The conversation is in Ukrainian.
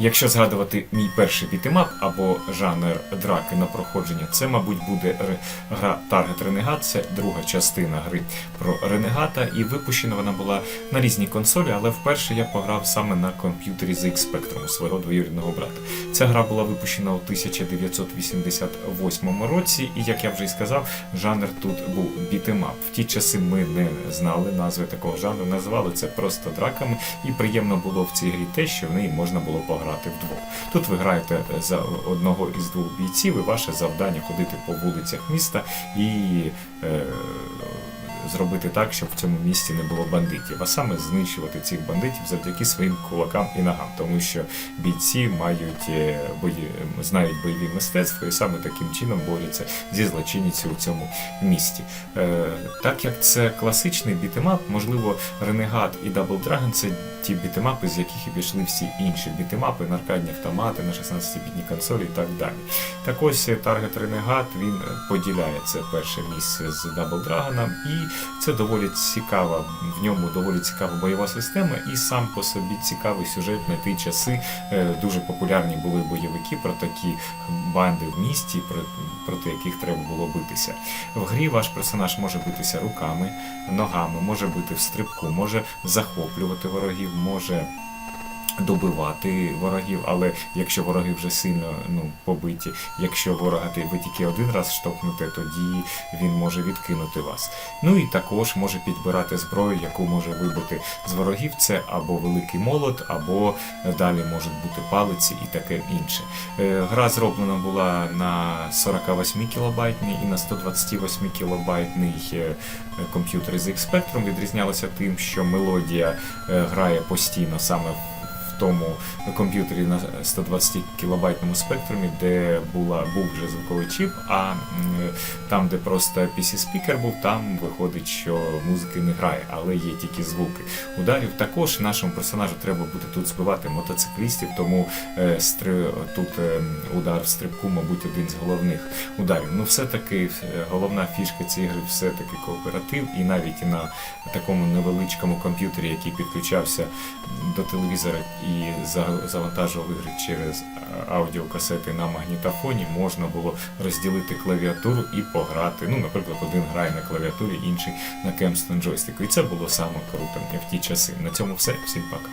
Якщо згадувати мій перший бітемап або жанр драки на проходження, це, мабуть, буде гра Target Renegade, це друга частина гри про Ренегата, і випущена вона була на різній консолі, але вперше я пограв саме на комп'ютері ZX Spectrum свого двоюрідного брата. Ця гра була випущена у 1988 році, і як я вже й сказав, жанр тут був бітемап. В ті часи ми не знали назви такого жанру, називали це просто драками, і приємно було в цій грі те, що в неї можна було пограти вдвох. Тут ви граєте за одного із двох бійців, і ваше завдання ходити по вулицях міста і. Е, Зробити так, щоб в цьому місті не було бандитів, а саме знищувати цих бандитів завдяки своїм кулакам і ногам, тому що бійці мають е, бої, знають бойові мистецтва і саме таким чином борються зі злочинністю у цьому місті. Е, так як це класичний бітемап, можливо, Renegade і Double Dragon це ті бітемапи, з яких і пішли всі інші бітемапи, на аркадні автомати, на 16-бітні консолі і так далі. Так ось е, Target Renegade він е, поділяє це перше місце з Double Dragon, і це доволі цікава, в ньому доволі цікава бойова система, і сам по собі цікавий сюжет на ті часи. Е, Дуже популярні були бойовики про такі банди в місті, про- проти яких треба було битися. В грі ваш персонаж може битися руками, ногами, може бити в стрибку, може захоплювати ворогів, може добивати ворогів, але якщо вороги вже сильно ну, побиті, якщо ворога ви тільки один раз штовхнете, тоді він може відкинути вас. Ну і також може підбирати зброю, яку може вибити з ворогів. Це або великий молот, або далі можуть бути палиці і таке інше. Е, Гра зроблена була на 48 кілобайтний і на 128 кілобайтний е, комп'ютер ZX Spectrum відрізнялася тим, що мелодія е, грає постійно саме в тому комп'ютері на 120 кілобайтному спектрумі, де була був вже звуковий чіп, а там, де просто PC-спікер був, там виходить, що музики не грає, але є тільки звуки ударів. Також нашому персонажу треба буде тут збивати мотоциклістів, тому е, стри... тут е, удар в стрибку, мабуть, один з головних ударів. Ну, все-таки е, головна фішка цієї гри все-таки кооператив, і навіть на такому невеличкому комп'ютері, який підключався до телевізора і за- завантажував ігри через а, аудіокасети на магнітофоні, можна було розділити клавіатуру і пограти. Ну, наприклад, один грає на клавіатурі, інший на кемстон джойстику. І це було саме круто в ті часи. На цьому все. Всім пока.